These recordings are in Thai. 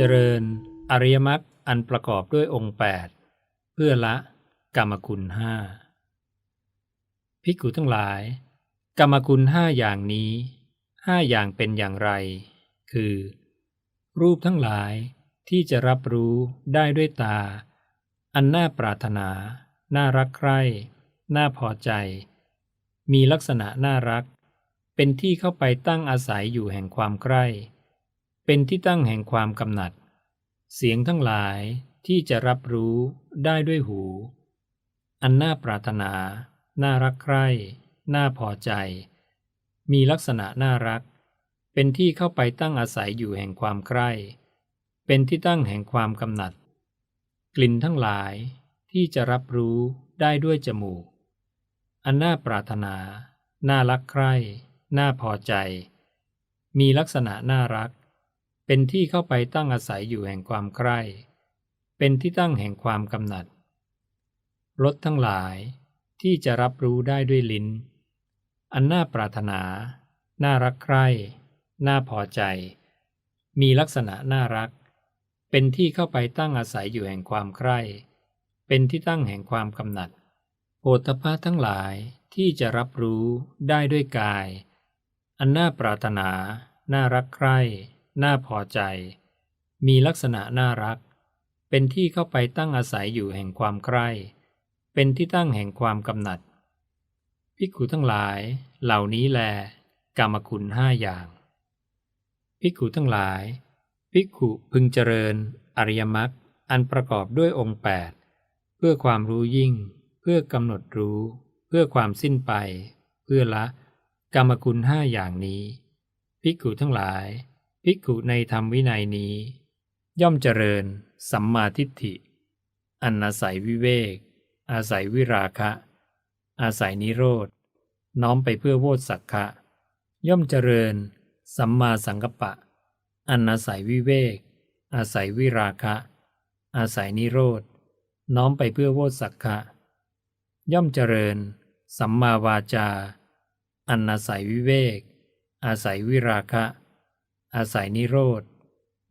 เจริญอริยมรรคอันประกอบด้วยองค์ 8 เพื่อละกรรมคุณห้าภิกขุทั้งหลาย กรรมคุณห้าอย่างนี้ห้าอย่างเป็นอย่างไร คือ รูปทั้งหลายที่จะรับรู้ได้ด้วยตา อันน่าปรารถนา น่ารักใคร่ น่าพอใจ มีลักษณะน่ารัก เป็นที่เข้าไปตั้งอาศัยอยู่แห่งความใคร่ เป็นที่ตั้งแห่งความกำหนัด เสียงทั้งหลายที่จะรับรู้ได้ด้วยหู อันน่าปรารถนา น่ารักใคร่ น่าพอใจ มีลักษณะน่ารัก เป็นที่เข้าไปตั้งอาศัยอยู่แห่งความใคร่ เป็นที่ตั้งแห่งความกำหนัด กลิ่นทั้งหลายที่จะรับรู้ได้ด้วยจมูก อันน่าปรารถนา น่ารักใคร่ น่าพอใจ มีลักษณะน่ารัก เป็นที่เข้าไปตั้งอาศัยอยู่แห่งความใคร่ เป็นที่ตั้งแห่งความกำหนัดรสทั้งหลายที่จะรับรู้ได้ด้วยลิ้น อันน่าปรารถนา น่ารักใคร่ น่าพอใจ มีลักษณะน่ารัก เป็นที่เข้าไปตั้งอาศัยอยู่แห่งความใคร่ เป็นที่ตั้งแห่งความกำหนัดโภฏฐะทั้งหลายที่จะรับรู้ได้ด้วยกาย อันน่าปรารถนา น่ารักใคร่ น่าพอใจ มีลักษณะน่ารัก เป็นที่เข้าไปตั้งอาศัยอยู่แห่งความใคร่ เป็นที่ตั้งแห่งความกำหนัด ภิกขุทั้งหลาย เหล่านี้แล กรรมคุณห้าอย่าง ภิกขุทั้งหลาย ภิกขุพึงเจริญ อริยมรรคอันประกอบด้วยองค์8เพื่อความรู้ยิ่ง เพื่อกำหนดรู้ เพื่อความสิ้นไป เพื่อละ กรรมคุณห้าอย่างนี้ ภิกขุทั้งหลาย ภิกขุในธรรมวินัยนี้ ย่อมเจริญ สัมมาทิฏฐิ อันอาศัยวิเวก อาศัยวิราคะ อาศัยนิโรธ น้อมไปเพื่อโวตสักคะย่อมเจริญ สัมมาสังกัปปะ อันอาศัยวิเวก อาศัยวิราคะ อาศัยนิโรธ น้อมไปเพื่อโวตสักคะย่อมเจริญ สัมมาวาจา อันอาศัยวิเวก อาศัยวิราคะ อาศัยนิโรธ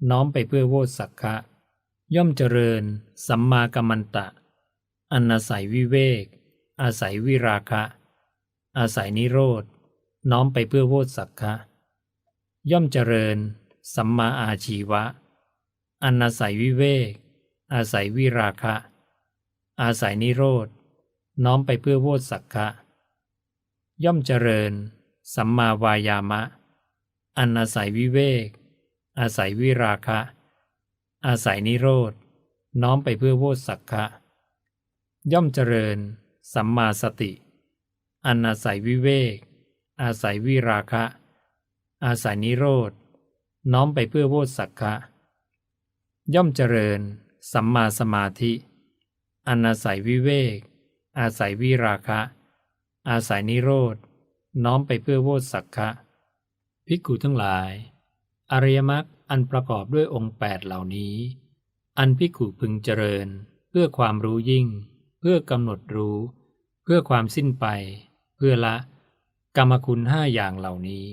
น้อมไปเพื่อโวตสักคะ ย่อมเจริญ สัมมากัมมันตะ อันอาศัยวิเวก อาศัยวิราคะ อาศัยนิโรธ น้อมไปเพื่อโวตสักคะ ย่อมเจริญ สัมมาอาชีวะ อันอาศัยวิเวก อาศัยวิราคะ อาศัยนิโรธ น้อมไปเพื่อโวตสักคะ ย่อมเจริญ สัมมาวายามะ อันอาศัยวิเวก อาศัยวิราคะ อาศัยนิโรธ น้อมไปเพื่อโวตสักคะย่อมเจริญ สัมมาสติ อันอาศัยวิเวก อาศัยวิราคะ อาศัยนิโรธ น้อมไปเพื่อโวตสักคะย่อมเจริญ สัมมาสมาธิ อันอาศัยวิเวก อาศัยวิราคะ อาศัยนิโรธ น้อมไปเพื่อโวตสักคะ ภิกขุทั้งหลาย อริยมรรคอันประกอบด้วยองค์8เหล่านี้ อันภิกขุพึงเจริญ เพื่อความรู้ยิ่ง เพื่อกำหนดรู้ เพื่อความสิ้นไป เพื่อละ กรรมคุณห้าอย่างเหล่านี้